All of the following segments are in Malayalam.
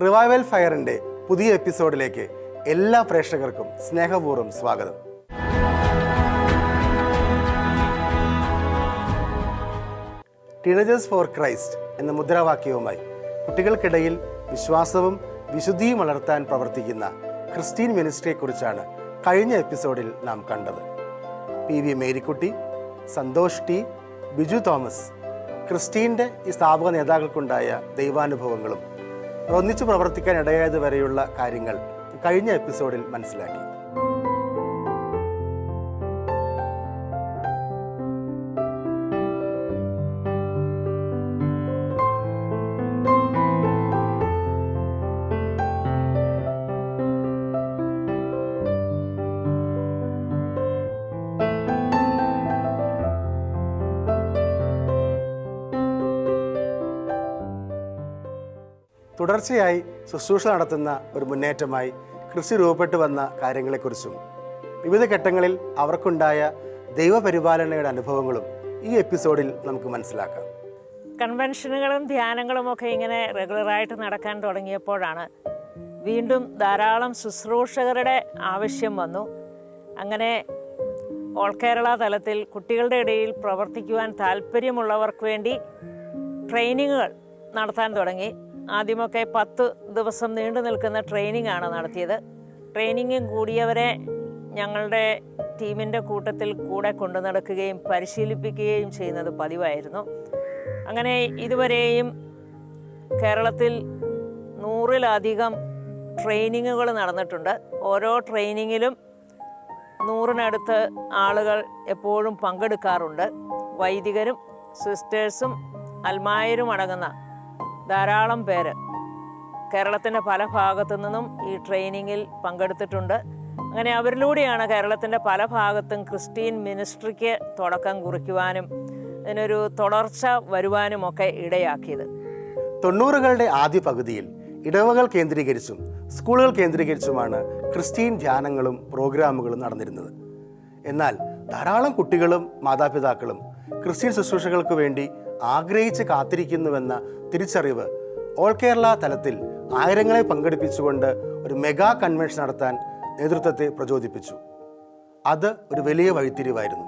റിവൈവൽ ഫയറിന്റെ പുതിയ എപ്പിസോഡിലേക്ക് എല്ലാ പ്രേക്ഷകർക്കും സ്നേഹപൂർവം സ്വാഗതം. ടീനേജേഴ്സ് ഫോർ ക്രൈസ്റ്റ് എന്ന മുദ്രാവാക്യവുമായി കുട്ടികൾക്കിടയിൽ വിശ്വാസവും വിശുദ്ധിയും വളർത്താൻ പ്രവർത്തിക്കുന്ന ക്രിസ്ത്യൻ മിനിസ്ട്രിയെക്കുറിച്ചാണ് കഴിഞ്ഞ എപ്പിസോഡിൽ നാം കണ്ടത്. P. V. Marykutty Santhosh T Biju Thomas ക്രിസ്റ്റീന്റെ ഈ സ്ഥാപക നേതാക്കൾക്കുണ്ടായ ദൈവാനുഭവങ്ങളും ഒന്നിച്ചു പ്രവർത്തിക്കാൻ ഇടയായത് വരെയുള്ള കാര്യങ്ങൾ കഴിഞ്ഞ എപ്പിസോഡിൽ മനസ്സിലാക്കി. തുടർച്ചയായി ശുശ്രൂഷ നടത്തുന്ന ഒരു മുന്നേറ്റമായി കൃഷി രൂപപ്പെട്ടു വന്ന കാര്യങ്ങളെക്കുറിച്ചും വിവിധ ഘട്ടങ്ങളിൽ അവർക്കുണ്ടായ ദൈവപരിപാലനയുടെ അനുഭവങ്ങളും ഈ എപ്പിസോഡിൽ നമുക്ക് മനസ്സിലാക്കാം. കൺവെൻഷനുകളും ധ്യാനങ്ങളും ഒക്കെ ഇങ്ങനെ റെഗുലറായിട്ട് നടക്കാൻ തുടങ്ങിയപ്പോഴാണ് വീണ്ടും ധാരാളം ശുശ്രൂഷകരുടെ ആവശ്യം വന്നു. അങ്ങനെ ഓൾ കേരള തലത്തിൽ കുട്ടികളുടെ ഇടയിൽ പ്രവർത്തിക്കുവാൻ താല്പര്യമുള്ളവർക്ക് വേണ്ടി ട്രെയിനിങ്ങുകൾ നടത്താൻ തുടങ്ങി. ആദ്യമൊക്കെ പത്ത് ദിവസം നീണ്ടു നിൽക്കുന്ന ട്രെയിനിങ് ആണ് നടത്തിയത്. ട്രെയിനിങ്ങും കൂടിയവരെ ഞങ്ങളുടെ ടീമിന്റെ കൂട്ടത്തിൽ കൂടെ കൊണ്ടു നടക്കുകയും പരിശീലിപ്പിക്കുകയും ചെയ്യുന്നത് പതിവായിരുന്നു. അങ്ങനെ ഇതുവരെയും കേരളത്തിൽ നൂറിലധികം ട്രെയിനിങ്ങുകൾ നടന്നിട്ടുണ്ട്. ഓരോ ട്രെയിനിങ്ങിലും നൂറിനടുത്ത് ആളുകൾ എപ്പോഴും പങ്കെടുക്കാറുണ്ട്. വൈദികരും സിസ്റ്റേഴ്സും അൽമായരും അടങ്ങുന്ന ധാരാളം പേര്. കേരളത്തിന്റെ പല ഭാഗത്തു നിന്നും ഈ ട്രെയിനിങ്ങിൽ പങ്കെടുത്തിട്ടുണ്ട്. അങ്ങനെ അവരിലൂടെയാണ് കേരളത്തിന്റെ പല ഭാഗത്തും ക്രിസ്ത്യൻ മിനിസ്ട്രിക്ക് തുടക്കം കുറിക്കുവാനും അതിനൊരു തുടർച്ച വരുവാനുമൊക്കെ ഇടയാക്കിയത്. തൊണ്ണൂറുകളുടെ ആദ്യ പകുതിയിൽ ഇടവകൾ കേന്ദ്രീകരിച്ചും സ്കൂളുകൾ കേന്ദ്രീകരിച്ചുമാണ് ക്രിസ്ത്യൻ ധ്യാനങ്ങളും പ്രോഗ്രാമുകളും നടന്നിരുന്നത്. എന്നാൽ ധാരാളം കുട്ടികളും മാതാപിതാക്കളും ക്രിസ്ത്യൻ ശുശ്രൂഷകൾക്ക് വേണ്ടി ആഗ്രഹിച്ച് കാത്തിരിക്കുന്നുവെന്ന തിരിച്ചറിവ് ഓൾ കേരള തലത്തിൽ ആയിരങ്ങളെ പങ്കെടുപ്പിച്ചുകൊണ്ട് ഒരു മെഗാ കൺവെൻഷൻ നടത്താൻ നേതൃത്വത്തെ പ്രചോദിപ്പിച്ചു. അത് ഒരു വലിയ വഴിത്തിരിവായിരുന്നു.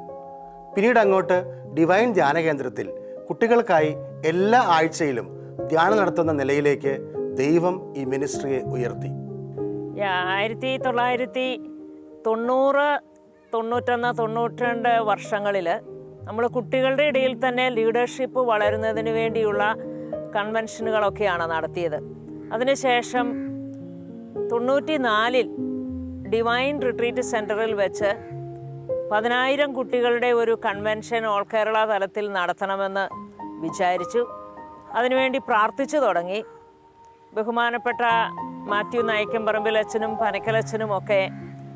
പിന്നീട് അങ്ങോട്ട് ഡിവൈൻ ധ്യാന കേന്ദ്രത്തിൽ കുട്ടികൾക്കായി എല്ലാ ആഴ്ചയിലും ധ്യാനം നടത്തുന്ന നിലയിലേക്ക് ദൈവം ഈ മിനിസ്ട്രിയെ ഉയർത്തി. ആയിരത്തി തൊള്ളായിരത്തി തൊണ്ണൂറ് തൊണ്ണൂറ്റൊന്ന് തൊണ്ണൂറ്റി രണ്ട് വർഷങ്ങളിൽ നമ്മൾ കുട്ടികളുടെ ഇടയിൽ തന്നെ ലീഡർഷിപ്പ് വളരുന്നതിന് വേണ്ടിയുള്ള കൺവെൻഷനുകളൊക്കെയാണ് നടത്തിയത്. അതിനുശേഷം തൊണ്ണൂറ്റി നാലിൽ ഡിവൈൻ റിട്രീറ്റ് സെന്ററിൽ വെച്ച് പതിനായിരം കുട്ടികളുടെ ഒരു കൺവെൻഷൻ ഓൾ കേരള തലത്തിൽ നടത്തണമെന്ന് വിചാരിച്ചു. അതിനുവേണ്ടി പ്രാർത്ഥിച്ചു തുടങ്ങി. ബഹുമാനപ്പെട്ട മാത്യു നായിക്കമ്പറമ്പിലച്ഛനും പനക്കലച്ഛനും ഒക്കെ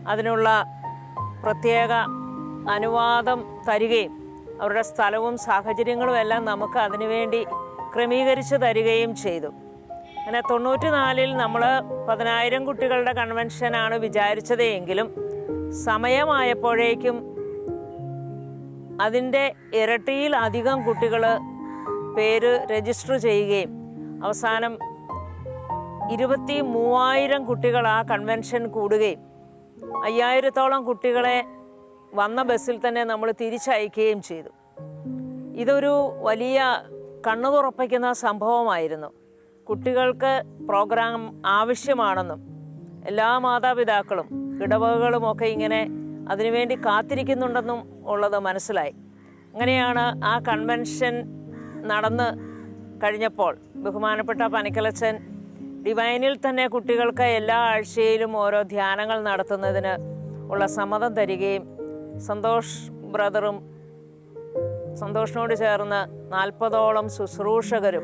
അതിനുള്ള പ്രത്യേക അനുവാദം തരികയും അവരുടെ സ്ഥലവും സാഹചര്യങ്ങളും എല്ലാം നമുക്ക് അതിനുവേണ്ടി ക്രമീകരിച്ച് തരികയും ചെയ്തു. അങ്ങനെ തൊണ്ണൂറ്റി നാലിൽ നമ്മൾ പതിനായിരം കുട്ടികളുടെ കൺവെൻഷനാണ് വിചാരിച്ചത് എങ്കിലും സമയമായപ്പോഴേക്കും അതിന്റെ ഇരട്ടിയിലധികം കുട്ടികൾ പേര് രജിസ്റ്റർ ചെയ്യുകയും അവസാനം ഇരുപത്തി മൂവായിരം കുട്ടികൾ ആ കൺവെൻഷൻ കൂടുകയും അയ്യായിരത്തോളം കുട്ടികളെ വന്ന ബസ്സിൽ തന്നെ നമ്മൾ തിരിച്ചയക്കുകയും ചെയ്തു. ഇതൊരു വലിയ കണ്ണു തുറപ്പിക്കുന്ന സംഭവമായിരുന്നു. കുട്ടികൾക്ക് പ്രോഗ്രാം ആവശ്യമാണെന്നും എല്ലാ മാതാപിതാക്കളും ഇടവകകളും ഒക്കെ ഇങ്ങനെ അതിനുവേണ്ടി കാത്തിരിക്കുന്നുണ്ടെന്നും ഉള്ളത് മനസ്സിലായി. അങ്ങനെയാണ് ആ കൺവെൻഷൻ നടന്ന് കഴിഞ്ഞപ്പോൾ ബഹുമാനപ്പെട്ട പനിക്കലച്ചൻ ഡിവൈനിൽ തന്നെ കുട്ടികൾക്ക് എല്ലാ ആഴ്ചയിലും ഓരോ ധ്യാനങ്ങൾ നടത്തുന്നതിന് ഉള്ള സമ്മതം തരികയും സന്തോഷ് ബ്രദറും സന്തോഷിനോട് ചേർന്ന് നാൽപ്പതോളം ശുശ്രൂഷകരും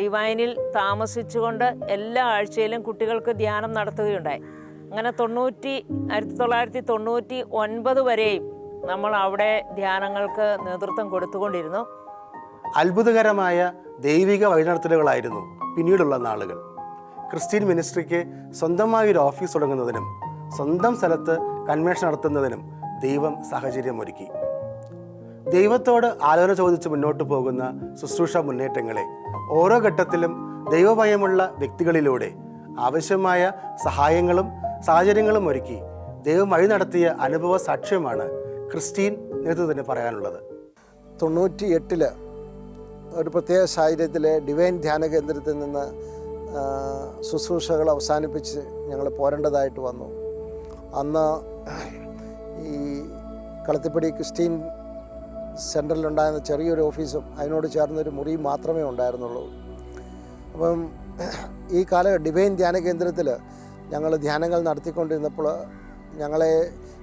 ഡിവൈനിൽ താമസിച്ചുകൊണ്ട് എല്ലാ ആഴ്ചയിലും കുട്ടികൾക്ക് ധ്യാനം നടത്തുകയുണ്ടായി. അങ്ങനെ തൊണ്ണൂറ്റി ആയിരത്തി തൊള്ളായിരത്തി തൊണ്ണൂറ്റി ഒൻപത് വരെയും നമ്മൾ അവിടെ ധ്യാനങ്ങൾക്ക് നേതൃത്വം കൊടുത്തുകൊണ്ടിരുന്നു. അത്ഭുതകരമായ ദൈവിക വഴിനടത്തലുകളായിരുന്നു പിന്നീടുള്ള നാളുകൾ. ക്രിസ്ത്യൻ മിനിസ്ട്രിക്ക് സ്വന്തമായി ഒരു ഓഫീസ് തുടങ്ങുന്നതിനും സ്വന്തം സ്ഥലത്ത് കൺവെൻഷൻ നടത്തുന്നതിനും ദൈവം സാഹചര്യമൊരുക്കി ദൈവത്തോട് ആലോചന ചോദിച്ച് മുന്നോട്ട് പോകുന്ന ശുശ്രൂഷ മുന്നേറ്റങ്ങളെ ഓരോ ഘട്ടത്തിലും ദൈവഭയമുള്ള വ്യക്തികളിലൂടെ ആവശ്യമായ സഹായങ്ങളും സാഹചര്യങ്ങളും ഒരുക്കി ദൈവം വഴി നടത്തിയ അനുഭവ സാക്ഷ്യമാണ് ക്രിസ്റ്റീൻ നേതൃത്വത്തിന് പറയാനുള്ളത്. തൊണ്ണൂറ്റി എട്ടിൽ ഒരു പ്രത്യേക സാഹചര്യത്തിൽ ഡിവൈൻ ധ്യാന കേന്ദ്രത്തിൽ നിന്ന് ശുശ്രൂഷകൾ അവസാനിപ്പിച്ച് ഞങ്ങൾ പോരേണ്ടതായിട്ട് വന്നു. അന്ന് ഈ കളത്തിപ്പടി ക്രിസ്റ്റീൻ സെന്ററിലുണ്ടായിരുന്ന ചെറിയൊരു ഓഫീസും അതിനോട് ചേർന്നൊരു മുറിയും മാത്രമേ ഉണ്ടായിരുന്നുള്ളൂ. അപ്പം ഈ കാല ഡിവൈൻ ധ്യാന കേന്ദ്രത്തിൽ ഞങ്ങൾ ധ്യാനങ്ങൾ നടത്തിക്കൊണ്ടിരുന്നപ്പോൾ ഞങ്ങളെ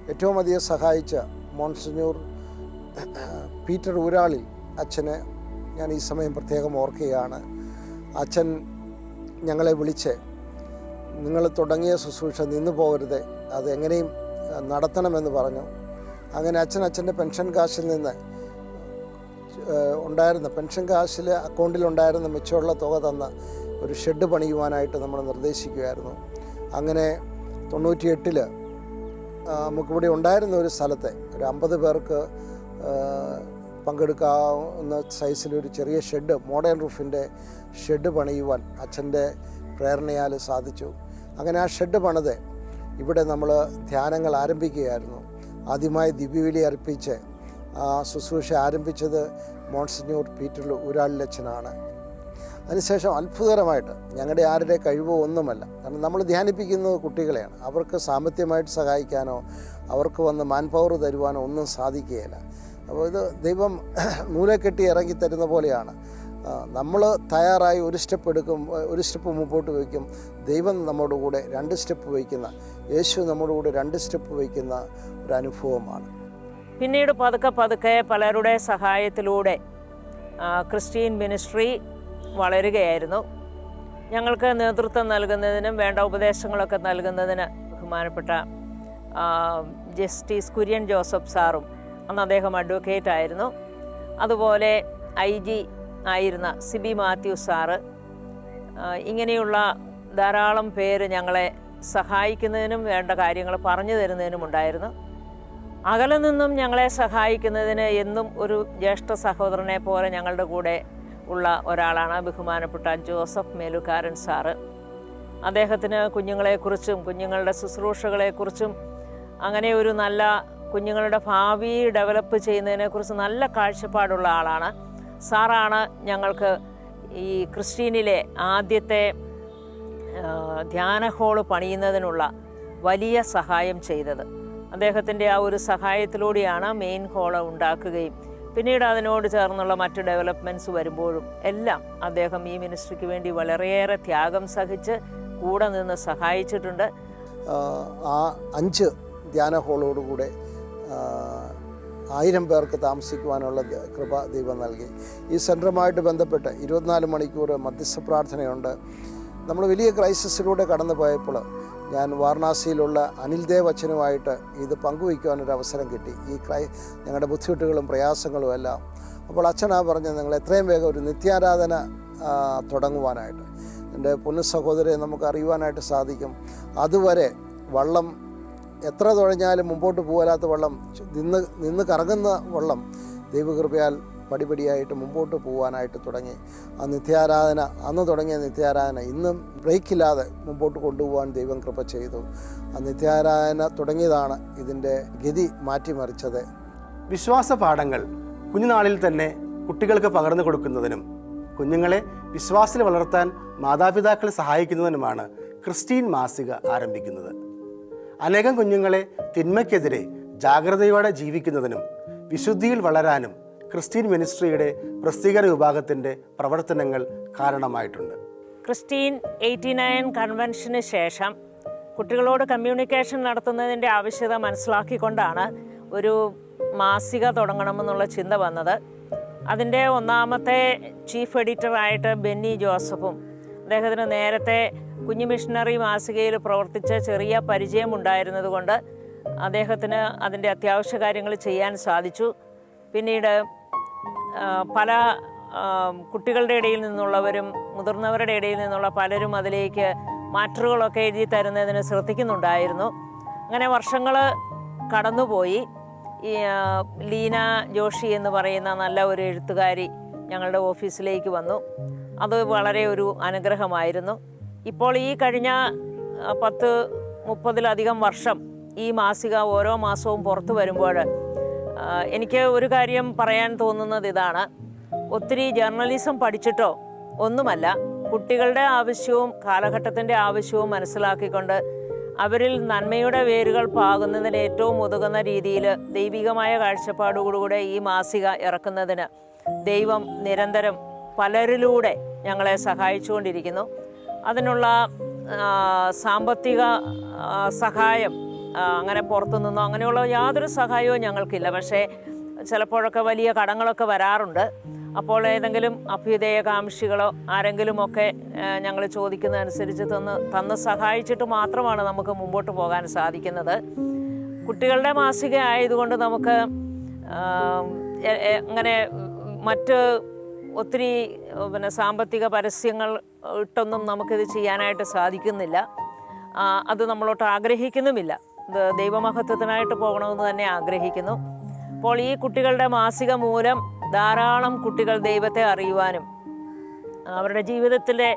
ഏറ്റവും അധികം സഹായിച്ച മോൺസിഞ്ഞൂർ പീറ്റർ ഊരാളിൽ അച്ഛനെ ഞാൻ ഈ സമയം പ്രത്യേകം ഓർക്കുകയാണ്. അച്ഛൻ ഞങ്ങളെ വിളിച്ച് നിങ്ങൾ തുടങ്ങിയ ശുശ്രൂഷ നിന്നു പോകരുത് അത് എങ്ങനെയും അഹ്, നടത്തണമെന്ന് പറഞ്ഞു. അങ്ങനെ അച്ഛൻ അച്ഛന്റെ പെൻഷൻ കാശിൽ നിന്ന് ഉണ്ടായിരുന്ന പെൻഷൻ കാശിൽ അക്കൗണ്ടിലുണ്ടായിരുന്ന മിച്ചമുള്ള തുക തന്ന ഒരു ഷെഡ് പണിയുവാനായിട്ട് നമ്മൾ നിർദ്ദേശിക്കുമായിരുന്നു അങ്ങനെ തൊണ്ണൂറ്റിയെട്ടിൽ നമുക്കിവിടെ ഉണ്ടായിരുന്ന ഒരു സ്ഥലത്തെ ഒരു അമ്പത് പേർക്ക് പങ്കെടുക്കാവുന്ന സൈസിലൊരു ചെറിയ ഷെഡ് മോഡേൺ റൂഫിന്റെ ഷെഡ് പണിയുവാൻ അച്ഛന്റെ പ്രേരണയാൽ സാധിച്ചു. അങ്ങനെ ആ ഷെഡ് പണിത് ഇവിടെ നമ്മൾ ധ്യാനങ്ങൾ ആരംഭിക്കുകയായിരുന്നു. ആദ്യമായി ദിവ്യവിളി അർപ്പിച്ച് ശുശ്രൂഷ ആരംഭിച്ചത് മോൺസിന്യൂർ പീറ്റർ ഊരാളിലച്ഛനാണ് അതിനുശേഷം അത്ഭുതകരമായിട്ട് ഞങ്ങളുടെ ആരുടെ കഴിവോ ഒന്നുമല്ല കാരണം നമ്മൾ ധ്യാനിപ്പിക്കുന്നത് കുട്ടികളെയാണ്. അവർക്ക് സാമ്പത്തികമായിട്ട് സഹായിക്കാനോ അവർക്ക് വന്ന് മാൻ പവർ തരുവാനോ ഒന്നും സാധിക്കുകയില്ല. അപ്പോൾ ഇത് ദൈവം നൂലെ കെട്ടി ഇറങ്ങി തരുന്ന പോലെയാണ്. നമ്മൾ തയ്യാറായി ഒരു സ്റ്റെപ്പ് എടുക്കും ഒരു സ്റ്റെപ്പ് മുമ്പോട്ട് വയ്ക്കും. ദൈവം നമ്മുടെ കൂടെ രണ്ട് സ്റ്റെപ്പ് വയ്ക്കുന്ന യേശു നമ്മുടെ കൂടെ രണ്ട് സ്റ്റെപ്പ് വയ്ക്കുന്ന ഒരു അനുഭവമാണ്. പിന്നീട് പതുക്കെ പതുക്കെ പലരുടെ സഹായത്തിലൂടെ ക്രിസ്ത്യൻ മിനിസ്ട്രി വളരുകയായിരുന്നു. ഞങ്ങൾക്ക് നേതൃത്വം നൽകുന്നതിനും വേണ്ട ഉപദേശങ്ങളൊക്കെ നൽകുന്നതിന് ബഹുമാനപ്പെട്ട ജസ്റ്റിസ് കുര്യൻ ജോസഫ് സാറും അന്ന് അദ്ദേഹം അഡ്വക്കേറ്റ് ആയിരുന്നു. അതുപോലെ ഐ ജി ആയിരുന്ന സിബി മാത്യു സാറ്. ഇങ്ങനെയുള്ള ധാരാളം പേര് ഞങ്ങളെ സഹായിക്കുന്നതിനും വേണ്ട കാര്യങ്ങൾ പറഞ്ഞു തരുന്നതിനും ഉണ്ടായിരുന്നു. അകലെ നിന്നും ഞങ്ങളെ സഹായിക്കുന്നതിന് എന്നും ഒരു ജ്യേഷ്ഠ സഹോദരനെ പോലെ ഞങ്ങളുടെ കൂടെ ഉള്ള ഒരാളാണ് ബഹുമാനപ്പെട്ട ജോസഫ് മേലുകാരൻ സാറ്. അദ്ദേഹത്തിന് കുഞ്ഞുങ്ങളെക്കുറിച്ചും കുഞ്ഞുങ്ങളുടെ ശുശ്രൂഷകളെക്കുറിച്ചും അങ്ങനെ ഒരു നല്ല കുഞ്ഞുങ്ങളുടെ ഭാവി ഡെവലപ്പ് ചെയ്യുന്നതിനെക്കുറിച്ച് നല്ല കാഴ്ചപ്പാടുള്ള ആളാണ്. സാറാണ് ഞങ്ങൾക്ക് ഈ ക്രിസ്റ്റീനിലെ ആദ്യത്തെ ധ്യാന ഹാൾ പണിയുന്നതിനുള്ള വലിയ സഹായം ചെയ്തത്. അദ്ദേഹത്തിന്റെ ആ ഒരു സഹായത്തിലൂടെയാണ് മെയിൻ ഹാൾ ഉണ്ടാക്കുകയും പിന്നീട് അതിനോട് ചേർന്നുള്ള മറ്റ് ഡെവലപ്മെന്റ്സ് വരുമ്പോഴും എല്ലാം അദ്ദേഹം ഈ മിനിസ്ട്രിക്ക് വേണ്ടി വളരെയേറെ ത്യാഗം സഹിച്ച് കൂടെ നിന്ന് സഹായിച്ചിട്ടുണ്ട്. ആ, അഞ്ച് ധ്യാന ഹോളോടുകൂടെ ആയിരം പേർക്ക് താമസിക്കുവാനുള്ള കൃപ ദൈവം നൽകി. ഈ സെന്ററുമായിട്ട് ബന്ധപ്പെട്ട് ഇരുപത്തിനാല് മണിക്കൂർ മധ്യസ്ഥ പ്രാർത്ഥനയുണ്ട്. നമ്മൾ വലിയ ക്രൈസിസിലൂടെ കടന്നു പോയപ്പോൾ ഞാൻ വാരണാസിയിലുള്ള അനിൽ ദേവ് അച്ഛനുമായിട്ട് ഇത് പങ്കുവയ്ക്കുവാനൊരു അവസരം കിട്ടി. ഈ ക്രൈ ഞങ്ങളുടെ ബുദ്ധിമുട്ടുകളും പ്രയാസങ്ങളും എല്ലാം. അപ്പോൾ അച്ഛനാ പറഞ്ഞത് നിങ്ങൾ എത്രയും വേഗം ഒരു നിത്യാരാധന തുടങ്ങുവാനായിട്ട്. എന്റെ പൊന്നു സഹോദരെ നമുക്ക് അറിയുവാനായിട്ട് സാധിക്കും. അതുവരെ വള്ളം എത്ര തുഴഞ്ഞാലും മുമ്പോട്ട് പോകാത്ത വെള്ളം നിന്ന് നിന്ന് കറങ്ങുന്ന വെള്ളം ദൈവകൃപയാൽ പടിപടിയായിട്ട് മുമ്പോട്ട് പോകാനായിട്ട് തുടങ്ങി. ആ നിത്യാരാധന അന്ന് തുടങ്ങിയ നിത്യാരാധന ഇന്നും ബ്രേക്കില്ലാതെ മുമ്പോട്ട് കൊണ്ടുപോകാൻ ദൈവം കൃപ ചെയ്തു. ആ നിത്യാരാധന തുടങ്ങിയതാണ് ഇതിന്റെ ഗതി മാറ്റിമറിച്ചത്. വിശ്വാസ പാഠങ്ങൾ കുഞ്ഞുനാളിൽ തന്നെ കുട്ടികൾക്ക് പകർന്നു കൊടുക്കുന്നതിനും കുഞ്ഞുങ്ങളെ വിശ്വാസത്തിൽ വളർത്താൻ മാതാപിതാക്കളെ സഹായിക്കുന്നതിനുമാണ് ക്രിസ്റ്റീൻ മാസിക ആരംഭിക്കുന്നത്. അനേകം കുഞ്ഞുങ്ങളെ തിന്മയ്ക്കെതിരെ ജാഗ്രതയോടെ ജീവിക്കുന്നതിനും വിശുദ്ധിയിൽ വളരാനും ക്രിസ്ത്യൻ മിനിസ്ട്രിയുടെ പ്രസ്തീകര വിഭാഗത്തിന്റെ പ്രവർത്തനങ്ങൾ കാരണമായിട്ടുണ്ട്. ക്രിസ്റ്റീൻ എയ്റ്റി നയൻ കൺവെൻഷന് ശേഷം കുട്ടികളോട് കമ്മ്യൂണിക്കേഷൻ നടത്തുന്നതിന്റെ ആവശ്യകത മനസ്സിലാക്കിക്കൊണ്ടാണ് ഒരു മാസിക തുടങ്ങണമെന്നുള്ള ചിന്ത വന്നത്. അതിന്റെ ഒന്നാമത്തെ ചീഫ് എഡിറ്ററായിട്ട് ബെന്നി ജോസഫും അദ്ദേഹത്തിന് നേരത്തെ കുഞ്ഞു മിഷണറി മാസികയിൽ പ്രവർത്തിച്ച ചെറിയ പരിചയമുണ്ടായിരുന്നതുകൊണ്ട് അദ്ദേഹത്തിന് അതിന്റെ അത്യാവശ്യ കാര്യങ്ങൾ ചെയ്യാൻ സാധിച്ചു. പിന്നീട് പല കുട്ടികളുടെ ഇടയിൽ നിന്നുള്ളവരും മുതിർന്നവരുടെ ഇടയിൽ നിന്നുള്ള പലരും അതിലേക്ക് മാറ്ററുകളൊക്കെ എഴുതി തരുന്നതിന് ശ്രദ്ധിക്കുന്നുണ്ടായിരുന്നു. അങ്ങനെ വർഷങ്ങൾ കടന്നുപോയി. ഈ ലീന ജോഷി എന്ന് പറയുന്ന നല്ല ഒരു എഴുത്തുകാരി ഞങ്ങളുടെ ഓഫീസിലേക്ക് വന്നു. അത് വളരെ ഒരു അനുഗ്രഹമായിരുന്നു. ഇപ്പോൾ ഈ കഴിഞ്ഞ പത്ത് മുപ്പതിലധികം വർഷം ഈ മാസിക ഓരോ മാസവും പുറത്തു വരുമ്പോൾ എനിക്ക് ഒരു കാര്യം പറയാൻ തോന്നുന്നത് ഇതാണ്. ഒത്തിരി ജേർണലിസം പഠിച്ചിട്ടോ ഒന്നുമല്ല കുട്ടികളുടെ ആവശ്യവും കാലഘട്ടത്തിന്റെ ആവശ്യവും മനസ്സിലാക്കിക്കൊണ്ട് അവരിൽ നന്മയുടെ വേരുകൾ പാകുന്നതിന് ഏറ്റവും ഉതകുന്ന രീതിയിൽ ദൈവികമായ കാഴ്ചപ്പാടുകൂടെ ഈ മാസിക ഇറക്കുന്നതിന് ദൈവം നിരന്തരം പലരിലൂടെ ഞങ്ങളെ സഹായിച്ചുകൊണ്ടിരിക്കുന്നു. അതിനുള്ള സാമ്പത്തിക സഹായം അങ്ങനെ പുറത്തു നിന്നോ അങ്ങനെയുള്ള യാതൊരു സഹായവും ഞങ്ങൾക്കില്ല. പക്ഷേ ചിലപ്പോഴൊക്കെ വലിയ കടങ്ങളൊക്കെ വരാറുണ്ട്. അപ്പോൾ ഏതെങ്കിലും അഭ്യുദയകാംക്ഷികളോ ആരെങ്കിലുമൊക്കെ ഞങ്ങൾ ചോദിക്കുന്നതനുസരിച്ച് തന്ന് തന്ന് സഹായിച്ചിട്ട് മാത്രമാണ് നമുക്ക് മുമ്പോട്ട് പോകാൻ സാധിക്കുന്നത്. കുട്ടികളുടെ മാസിക ആയതുകൊണ്ട് നമുക്ക് അങ്ങനെ മറ്റ് ഒത്തിരി പിന്നെ സാമ്പത്തിക പരസ്യങ്ങൾ ഇട്ടൊന്നും നമുക്കിത് ചെയ്യാനായിട്ട് സാധിക്കുന്നില്ല. അത് നമ്മളോട്ട് ആഗ്രഹിക്കുന്നുമില്ല. ദൈവമഹത്വത്തിനായിട്ട് പോകണമെന്ന് തന്നെ ആഗ്രഹിക്കുന്നു. അപ്പോൾ ഈ കുട്ടികളുടെ മാസിക മൂലം ധാരാളം കുട്ടികൾ ദൈവത്തെ അറിയുവാനും അവരുടെ ജീവിതത്തിലെ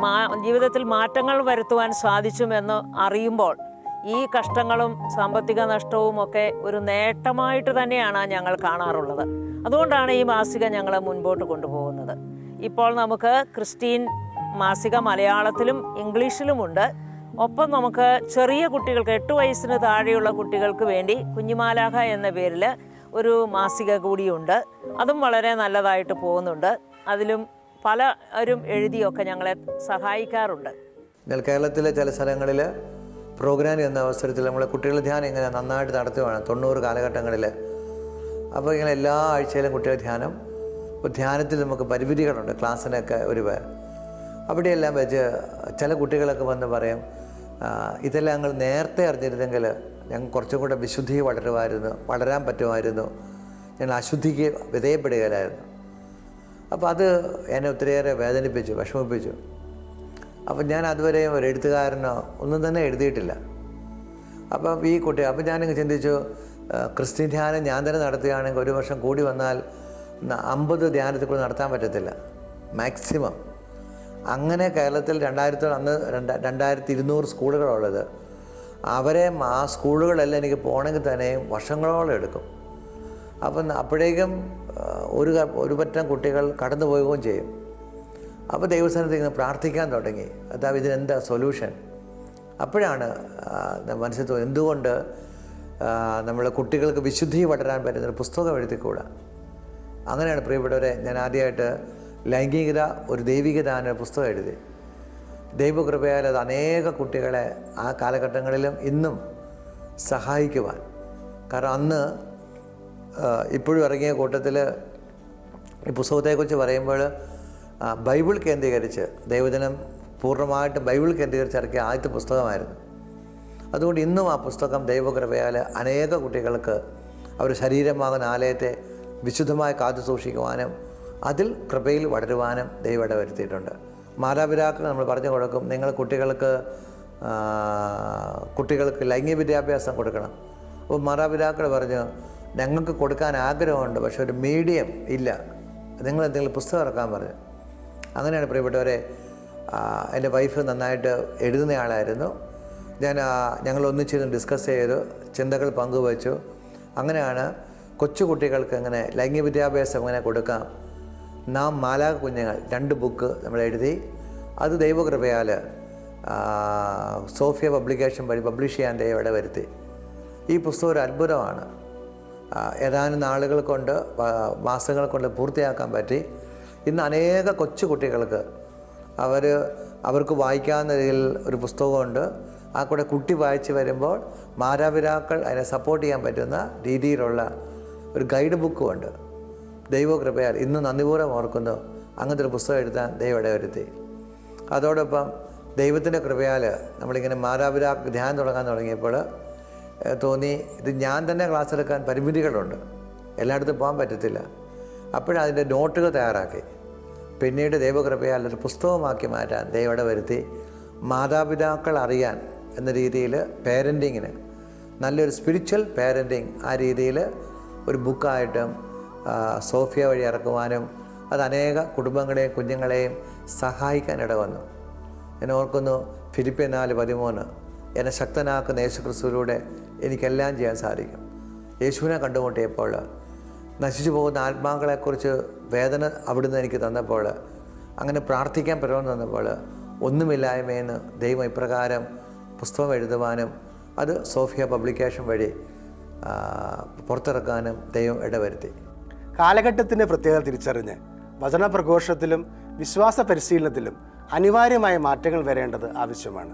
മാ ജീവിതത്തിൽ മാറ്റങ്ങൾ വരുത്തുവാൻ സാധിച്ചുമെന്ന് അറിയുമ്പോൾ ഈ കഷ്ടങ്ങളും സാമ്പത്തിക നഷ്ടവും ഒക്കെ ഒരു നേട്ടമായിട്ട് തന്നെയാണ് ഞങ്ങൾ കാണാറുള്ളത്. അതുകൊണ്ടാണ് ഈ മാസിക ഞങ്ങൾ മുൻപോട്ട് കൊണ്ടുപോകുന്നത്. ഇപ്പോൾ നമുക്ക് ക്രിസ്റ്റീൻ മാസിക മലയാളത്തിലും ഇംഗ്ലീഷിലുമുണ്ട്. ഒപ്പം നമുക്ക് ചെറിയ കുട്ടികൾക്ക് എട്ട് വയസ്സിന് താഴെയുള്ള കുട്ടികൾക്ക് വേണ്ടി കുഞ്ഞുമാലാഖ എന്ന പേരിൽ ഒരു മാസിക കൂടിയുണ്ട്. അതും വളരെ നല്ലതായിട്ട് പോകുന്നുണ്ട്. അതിലും പലരും എഴുതിയൊക്കെ ഞങ്ങളെ സഹായിക്കാറുണ്ട്. കേരളത്തിലെ ചില സ്ഥലങ്ങളിൽ പ്രോഗ്രാം എന്ന അവസരത്തിൽ നമ്മളെ കുട്ടികളുടെ ധ്യാനം ഇങ്ങനെ നന്നായിട്ട് നടത്തുകയാണ് തൊണ്ണൂറ് കാലഘട്ടങ്ങളിൽ അപ്പോൾ ഇങ്ങനെ എല്ലാ ആഴ്ചയിലും കുട്ടികളുടെ ധ്യാനം. ധ്യാനത്തിൽ നമുക്ക് പരിമിതികളുണ്ട്. ക്ലാസ്സിനൊക്കെ ഒരു അവിടെയെല്ലാം വെച്ച് ചില കുട്ടികളൊക്കെ വന്ന് പറയും ഇതെല്ലാം ഞങ്ങൾ നേരത്തെ അറിഞ്ഞിരുന്നെങ്കിൽ ഞങ്ങൾ കുറച്ചും കൂടെ വിശുദ്ധി വളരുമായിരുന്നു വളരാൻ പറ്റുമായിരുന്നു. ഞങ്ങൾ അശുദ്ധിക്ക് വിധേയപ്പെടുകയായിരുന്നു അപ്പോൾ അത് എന്നെ ഒത്തിരിയേറെ വേദനിപ്പിച്ചു വിഷമിപ്പിച്ചു. അപ്പം ഞാൻ അതുവരെയും ഒരു എഴുത്തുകാരനോ ഒന്നും തന്നെ എഴുതിയിട്ടില്ല. അപ്പം ഈ കുട്ടി അപ്പം ഞാനിങ്ങ് ചിന്തിച്ചു ക്രിസ്ത്യൻ ധ്യാനം ഞാൻ തന്നെ നടത്തുകയാണെങ്കിൽ ഒരു വർഷം കൂടി വന്നാൽ അമ്പത് ധ്യാനത്തിൽ കൂടെ നടത്താൻ പറ്റത്തില്ല മാക്സിമം. അങ്ങനെ കേരളത്തിൽ രണ്ടായിരത്തി അന്ന് രണ്ട് രണ്ടായിരത്തി ഇരുന്നൂറ് സ്കൂളുകളുള്ളത് അവരെ ആ സ്കൂളുകളെല്ലാം എനിക്ക് പോകണമെങ്കിൽ തന്നെ വർഷങ്ങളോളം എടുക്കും. അപ്പം അപ്പോഴേക്കും ഒരു ഒരു പറ്റം കുട്ടികൾ കടന്നു പോവുകയും ചെയ്യും. അപ്പോൾ ദൈവസ്ഥാനത്ത് ഇങ്ങനെ പ്രാർത്ഥിക്കാൻ തുടങ്ങി. അതാവ് ഇതിനെന്താ സൊല്യൂഷൻ? അപ്പോഴാണ് മനസ്സിൽ തോന്നി എന്തുകൊണ്ട് നമ്മൾ കുട്ടികൾക്ക് വിശുദ്ധി വളരാൻ പറ്റുന്നൊരു പുസ്തകം എഴുതിക്കൂടാ? അങ്ങനെയാണ് പ്രിയപ്പെട്ടവരെ ഞാൻ ആദ്യമായിട്ട് ലൈംഗികത ഒരു ദൈവികത എന്ന പുസ്തകം എഴുതി. ദൈവകൃപയാൽ അത് അനേക കുട്ടികളെ ആ കാലഘട്ടങ്ങളിലും ഇന്നും സഹായിക്കുവാൻ. കാരണം അന്ന് ഇപ്പോഴും ഇറങ്ങിയ കൂട്ടത്തിൽ ഈ പുസ്തകത്തെക്കുറിച്ച് പറയുമ്പോൾ ബൈബിൾ കേന്ദ്രീകരിച്ച് ദൈവജനം പൂർണമായിട്ട് ബൈബിൾ കേന്ദ്രീകരിച്ച് ഇറക്കിയ ആദ്യത്തെ പുസ്തകമായിരുന്നു. അതുകൊണ്ട് ഇന്നും ആ പുസ്തകം ദൈവകൃപയാൽ അനേക കുട്ടികൾക്ക് അവർ ശരീരമാകുന്ന ആലയത്തെ വിശുദ്ധമായി കാത്തു സൂക്ഷിക്കുവാനും അതിൽ കൃപയിൽ വളരുവാനും ദൈവം ഇടവരുത്തിയിട്ടുണ്ട്. മാതാപിതാക്കൾ നമ്മൾ പറഞ്ഞു കൊടുക്കും നിങ്ങൾ കുട്ടികൾക്ക് കുട്ടികൾക്ക് ലൈംഗിക വിദ്യാഭ്യാസം കൊടുക്കണം. അപ്പോൾ മാതാപിതാക്കൾ പറഞ്ഞു ഞങ്ങൾക്ക് കൊടുക്കാൻ ആഗ്രഹമുണ്ട് പക്ഷെ ഒരു മീഡിയം ഇല്ല. നിങ്ങൾ എന്തെങ്കിലും പുസ്തകം ഇറക്കാൻ പറഞ്ഞു. അങ്ങനെയാണ് പ്രിയപ്പെട്ടവരെ എന്റെ വൈഫ് നന്നായിട്ട് എഴുതുന്നയാളായിരുന്നു ഞാൻ ഞങ്ങൾ ഒന്നിച്ചിരുന്ന് ഡിസ്കസ് ചെയ്തു ചിന്തകൾ പങ്കുവച്ചു. അങ്ങനെയാണ് കൊച്ചു കുട്ടികൾക്ക് എങ്ങനെ ലൈംഗിക വിദ്യാഭ്യാസം എങ്ങനെ കൊടുക്കാം നാം മാലാക കുഞ്ഞുങ്ങൾ രണ്ട് ബുക്ക് നമ്മൾ എഴുതി. അത് ദൈവകൃപയാൽ സോഫിയ പബ്ലിക്കേഷൻ വഴി പബ്ലിഷ് ചെയ്യാൻ ദൈവം വരുത്തി. ഈ പുസ്തകം ഒരു അത്ഭുതമാണ്. ഏതാനും നാളുകൾ കൊണ്ട് മാസങ്ങൾ കൊണ്ട് പൂർത്തിയാക്കാൻ പറ്റി. ഇന്ന് അനേക കൊച്ചു കുട്ടികൾക്ക് അവർ അവർക്ക് വായിക്കാവുന്ന രീതിയിൽ ഒരു പുസ്തകമുണ്ട്. ആ കൂടെ കുട്ടി വായിച്ച് വരുമ്പോൾ മാതാപിതാക്കൾ അതിനെ സപ്പോർട്ട് ചെയ്യാൻ പറ്റുന്ന രീതിയിലുള്ള ഒരു ഗൈഡ് ബുക്കും ഉണ്ട്. ദൈവകൃപയാൽ ഇന്ന് നന്ദിപൂർവം ഓർക്കുന്നു. അങ്ങനത്തെ ഒരു പുസ്തകം എഴുതാൻ ദൈവം ഇടവരുത്തി. അതോടൊപ്പം ദൈവത്തിന്റെ കൃപയാൽ നമ്മളിങ്ങനെ മാതാപിതാ ധ്യാനം തുടങ്ങാൻ തുടങ്ങിയപ്പോൾ തോന്നി ഇത് ഞാൻ തന്നെ ക്ലാസ് എടുക്കാൻ പരിമിതികളുണ്ട്. എല്ലായിടത്തും പോകാൻ പറ്റത്തില്ല. അപ്പോഴതിന്റെ നോട്ടുകൾ തയ്യാറാക്കി. പിന്നീട് ദൈവകൃപയാൽ ഒരു പുസ്തകമാക്കി മാറ്റാൻ ദൈവയുടെ വരുത്തി മാതാപിതാക്കൾ അറിയാൻ എന്ന രീതിയിൽ പേരന്റിങ്ങിന് നല്ലൊരു സ്പിരിച്വൽ പേരന്റിങ് ആ രീതിയിൽ ഒരു ബുക്കായിട്ടും സോഫിയ വഴി ഇറക്കുവാനും അത് അനേക കുടുംബങ്ങളെയും കുഞ്ഞുങ്ങളെയും സഹായിക്കാൻ ഇടവന്നു. ഞാൻ ഓർക്കുന്നു ഫിലിപ്പിയൻ നാല് പതിമൂന്ന്. എന്നെ ശക്തനാക്കുന്ന യേശു ക്രിസ്തുവിലൂടെ എനിക്കെല്ലാം ചെയ്യാൻ സാധിക്കും. യേശുവിനെ കണ്ടുമുട്ടിയപ്പോൾ നശിച്ചു പോകുന്ന ആത്മാക്കളെക്കുറിച്ച് വേദന അവിടുന്ന് എനിക്ക് തന്നപ്പോൾ അങ്ങനെ പ്രാർത്ഥിക്കാൻ പറ്റുമെന്ന് തന്നപ്പോൾ ഒന്നുമില്ലായ്മയെന്ന് ദൈവം ഇപ്രകാരം പുസ്തകം എഴുതുവാനും അത് സോഫിയ പബ്ലിക്കേഷൻ വഴി പുറത്തിറക്കാനും ദൈവം ഇടവരുത്തി. കാലഘട്ടത്തിന്റെ പ്രത്യേകത തിരിച്ചറിഞ്ഞ് വചനപ്രഘോഷത്തിലും വിശ്വാസ പരിശീലനത്തിലും അനിവാര്യമായ മാറ്റങ്ങൾ വരേണ്ടത് ആവശ്യമാണ്.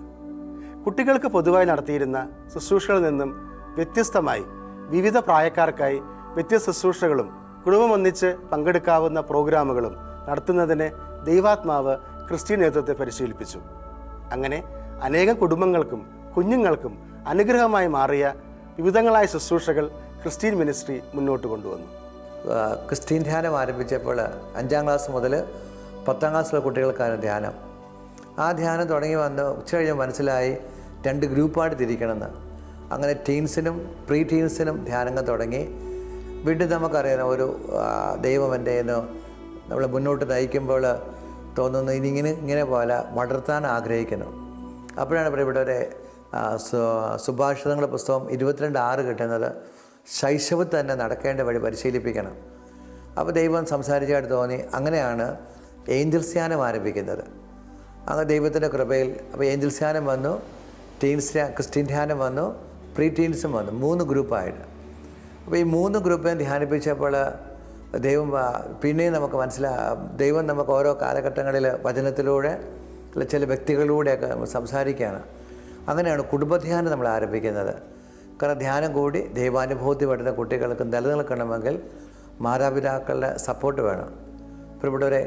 കുട്ടികൾക്ക് പൊതുവായി നടത്തിയിരുന്ന ശുശ്രൂഷകളിൽ നിന്നും വ്യത്യസ്തമായി വിവിധ പ്രായക്കാർക്കായി വ്യത്യസ്ത ശുശ്രൂഷകളും കുടുംബമൊന്നിച്ച് പങ്കെടുക്കാവുന്ന പ്രോഗ്രാമുകളും നടത്തുന്നതിന് ദൈവാത്മാവ് ക്രിസ്ത്യൻ നേതൃത്വത്തെ പരിശീലിപ്പിച്ചു. അങ്ങനെ അനേകം കുടുംബങ്ങൾക്കും കുഞ്ഞുങ്ങൾക്കും അനുഗ്രഹമായി മാറിയ വിവിധങ്ങളായ ശുശ്രൂഷകൾ ക്രിസ്ത്യൻ മിനിസ്ട്രി മുന്നോട്ട് കൊണ്ടുവന്നു. ക്രിസ്ത്യൻ ധ്യാനം ആരംഭിച്ചപ്പോൾ അഞ്ചാം ക്ലാസ് മുതൽ പത്താം ക്ലാസ്സിലെ കുട്ടികൾക്കാണ് ധ്യാനം. ആ ധ്യാനം തുടങ്ങി വന്ന് ഉച്ച കഴിഞ്ഞ് മനസ്സിലായി രണ്ട് ഗ്രൂപ്പായിട്ട് തിരിക്കണമെന്ന്. അങ്ങനെ ടീൻസിനും പ്രീ ടീൻസിനും ധ്യാനങ്ങൾ തുടങ്ങി. വീണ്ടും നമുക്കറിയാം ഒരു ദൈവം എന്റെ നമ്മൾ മുന്നോട്ട് നയിക്കുമ്പോൾ തോന്നുന്നു ഇനി ഇങ്ങനെ ഇങ്ങനെ പോലെ വളർത്താൻ ആഗ്രഹിക്കുന്നു. അപ്പോഴാണ് ഇവിടെ സു- സുഭാഷിതങ്ങളുടെ പുസ്തകം ഇരുപത്തിരണ്ട് ആറ് കിട്ടുന്നത്. ശൈശവത്തിൽ തന്നെ നടക്കേണ്ട വഴി പരിശീലിപ്പിക്കണം. അപ്പോൾ ദൈവം സംസാരിച്ചായിട്ട് തോന്നി അങ്ങനെയാണ് ഏഞ്ചൽ ധ്യാനം ആരംഭിക്കുന്നത്. അങ്ങനെ ദൈവത്തിന്റെ കൃപയിൽ അപ്പോൾ ഏഞ്ചൽ ധ്യാനം വന്നു ടീൻസ് ക്രിസ്ത്യൻ ധ്യാനം വന്നു പ്രീ ടീൻസും വന്നു മൂന്ന് ഗ്രൂപ്പായിട്ട്. അപ്പോൾ ഈ മൂന്ന് ഗ്രൂപ്പിനെ ധ്യാനിപ്പിച്ചപ്പോൾ ദൈവം പിന്നെയും നമുക്ക് മനസ്സിലാ ദൈവം നമുക്ക് ഓരോ കാലഘട്ടങ്ങളിൽ വചനത്തിലൂടെ ചില വ്യക്തികളിലൂടെയൊക്കെ സംസാരിക്കുകയാണ്. അങ്ങനെയാണ് കുടുംബധ്യാനം നമ്മൾ ആരംഭിക്കുന്നത്. കാരണം ധ്യാനം കൂടി ദൈവാനുഭൂതി വരുന്ന കുട്ടികൾക്ക് നിലനിൽക്കണമെങ്കിൽ മാതാപിതാക്കളുടെ സപ്പോർട്ട് വേണം. ഇപ്പോൾ ഇവിടെ ഒരു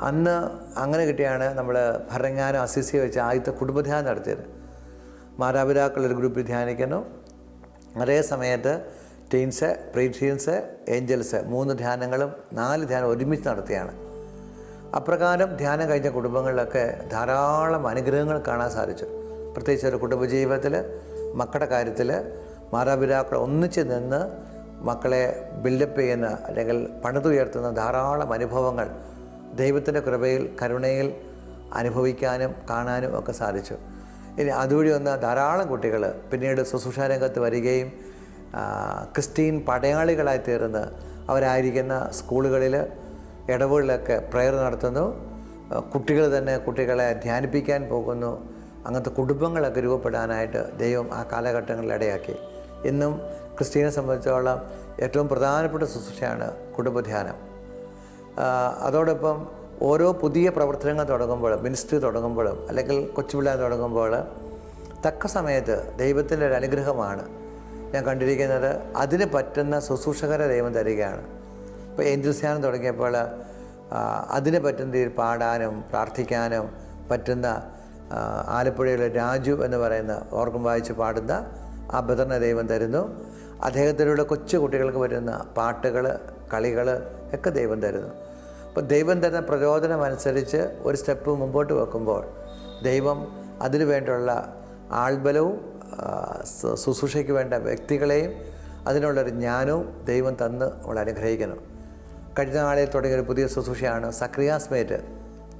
അന്ന് അങ്ങനെ കിട്ടിയാണ് നമ്മൾ ഭരണങ്ങാനം അസിസി വെച്ച് ആദ്യത്തെ കുടുംബധ്യാനം നടത്തിയത്. മാതാപിതാക്കൾ ഒരു ഗ്രൂപ്പിൽ ധ്യാനിക്കുന്നു. അതേ സമയത്ത് ടീൻസ് പ്രീ ടീൻസ് ഏഞ്ചൽസ് മൂന്ന് ധ്യാനങ്ങളും നാല് ധ്യാനം ഒരുമിച്ച് നടത്തിയാണ്. അപ്രകാരം ധ്യാനം കഴിഞ്ഞ കുടുംബങ്ങളിലൊക്കെ ധാരാളം അനുഗ്രഹങ്ങൾ കാണാൻ സാധിച്ചു. പ്രത്യേകിച്ച് ഒരു കുടുംബജീവിതത്തിൽ മക്കളുടെ കാര്യത്തിൽ മാതാപിതാക്കൾ ഒന്നിച്ച് നിന്ന് മക്കളെ ബിൽഡപ്പ് ചെയ്യുന്ന അല്ലെങ്കിൽ പണിതുയർത്തുന്ന ധാരാളം അനുഭവങ്ങൾ ദൈവത്തിന്റെ കൃപയിൽ കരുണയിൽ അനുഭവിക്കാനും കാണാനും ഒക്കെ സാധിച്ചു. ഇനി അതുവഴി വന്ന ധാരാളം കുട്ടികൾ പിന്നീട് ശുശ്രൂഷ രംഗത്ത് വരികയും ക്രിസ്ത്യൻ പടയാളികളായി തീർന്ന് അവരായിരിക്കുന്ന സ്കൂളുകളിൽ ഇടവുകളിലൊക്കെ പ്രയർ നടത്തുന്നു. കുട്ടികൾ തന്നെ കുട്ടികളെ ധ്യാനിപ്പിക്കാൻ പോകുന്നു. അങ്ങനത്തെ കുടുംബങ്ങളൊക്കെ രൂപപ്പെടാനായിട്ട് ദൈവം ആ കാലഘട്ടങ്ങളിൽ ഇടയാക്കി. ഇന്നും ക്രിസ്ത്യനെ സംബന്ധിച്ചോളം ഏറ്റവും പ്രധാനപ്പെട്ട ശുശ്രൂഷയാണ് കുടുംബധ്യാനം. അതോടൊപ്പം ഓരോ പുതിയ പ്രവർത്തനങ്ങൾ തുടങ്ങുമ്പോൾ മിനിസ്ട്രി തുടങ്ങുമ്പോഴും അല്ലെങ്കിൽ കൊച്ചുപിള്ള തുടങ്ങുമ്പോൾ തക്ക സമയത്ത് ദൈവത്തിന്റെ ഒരു അനുഗ്രഹമാണ്. ഞാൻ കണ്ടിരിക്കുന്നത് അതിന് പറ്റുന്ന ശുശ്രൂഷകരെ ദൈവം തരികയാണ്. ഇപ്പോൾ ഏഞ്ചൽസ്യാനം തുടങ്ങിയപ്പോൾ അതിന് പറ്റുന്ന രീതിയിൽ പാടാനും പ്രാർത്ഥിക്കാനും പറ്റുന്ന ആലപ്പുഴയിലെ രാജു എന്ന് പറയുന്ന ഓർക്കും വായിച്ച് പാടുന്ന ബദറിനെ ദൈവം തരുന്നു. അദ്ദേഹത്തിലൂടെ കൊച്ചു കുട്ടികൾക്ക് വരുന്ന പാട്ടുകൾ കളികൾ ഒക്കെ ദൈവം തരുന്നു. അപ്പോൾ ദൈവം തരുന്ന പ്രചോദനം അനുസരിച്ച് ഒരു സ്റ്റെപ്പ് മുമ്പോട്ട് വെക്കുമ്പോൾ ദൈവം അതിനു വേണ്ടിയുള്ള ആൾബലവും ശുശ്രൂഷയ്ക്ക് വേണ്ട വ്യക്തികളെയും അതിനുള്ളൊരു ജ്ഞാനവും ദൈവം തന്ന് അവൾ അനുഗ്രഹിക്കുന്നു. കഴിഞ്ഞ നാളിൽ തുടങ്ങിയ ഒരു പുതിയ ശുശ്രൂഷയാണ് സക്രിയാസ്മേറ്റ്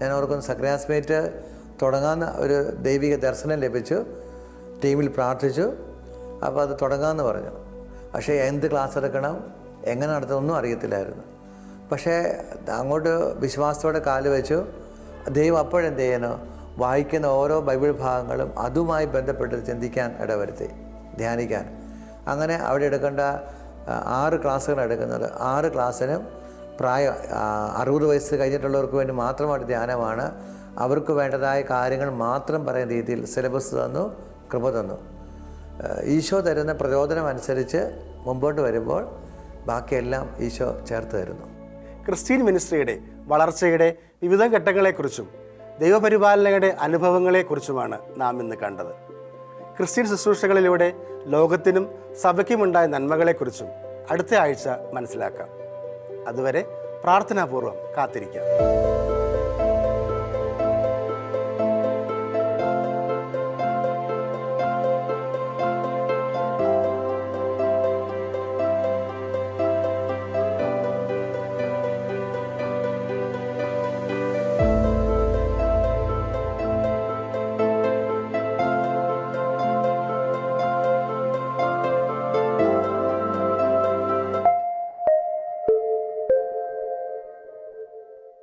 ഞാൻ ഓർക്കുന്നു സക്രിയാസ്മേറ്റ് തുടങ്ങാൻ ഒരു ദൈവിക ദർശനം ലഭിച്ചു. ടീമിൽ പ്രാർത്ഥിച്ചു. അപ്പോൾ അത് തുടങ്ങാമെന്ന് പറഞ്ഞു. പക്ഷേ എന്ത് ക്ലാസ് എടുക്കണം എങ്ങനെ നടത്തണമെന്നും അറിയത്തില്ലായിരുന്നു. പക്ഷേ അങ്ങോട്ട് വിശ്വാസത്തോടെ കാൽ വെച്ചു. ദൈവം അപ്പോഴെന്ത് ചെയ്യണോ വായിക്കുന്ന ഓരോ ബൈബിൾ ഭാഗങ്ങളും അതുമായി ബന്ധപ്പെട്ട് ചിന്തിക്കാൻ ഇടവരുത്തി ധ്യാനിക്കാൻ. അങ്ങനെ അവിടെ എടുക്കേണ്ട ആറ് ക്ലാസ്സുകൾ എടുക്കുന്നത്. ആറ് ക്ലാസ്സിനും പ്രായം അറുപത് വയസ്സ് കഴിഞ്ഞിട്ടുള്ളവർക്ക് വേണ്ടി മാത്രമായിട്ട് ധ്യാനമാണ്. അവർക്ക് വേണ്ടതായ കാര്യങ്ങൾ മാത്രം പറയുന്ന രീതിയിൽ സിലബസ് തന്നു കൃപ തന്നു. ഈശോ തരുന്ന പ്രചോദനം അനുസരിച്ച് മുമ്പോട്ട് വരുമ്പോൾ ബാക്കിയെല്ലാം ഈശോ ചേർത്ത് തരുന്നു. ക്രിസ്ത്യൻ മിനിസ്ട്രിയുടെ വളർച്ചയുടെ വിവിധ ഘട്ടങ്ങളെക്കുറിച്ചും ദൈവപരിപാലനയുടെ അനുഭവങ്ങളെക്കുറിച്ചുമാണ് നാം ഇന്ന് കണ്ടത്. ക്രിസ്ത്യൻ ശുശ്രൂഷകളിലൂടെ ലോകത്തിനും സഭയ്ക്കുമുണ്ടായ നന്മകളെക്കുറിച്ചും അടുത്ത ആഴ്ച മനസ്സിലാക്കാം. അതുവരെ പ്രാർത്ഥനാപൂർവം കാത്തിരിക്കാം.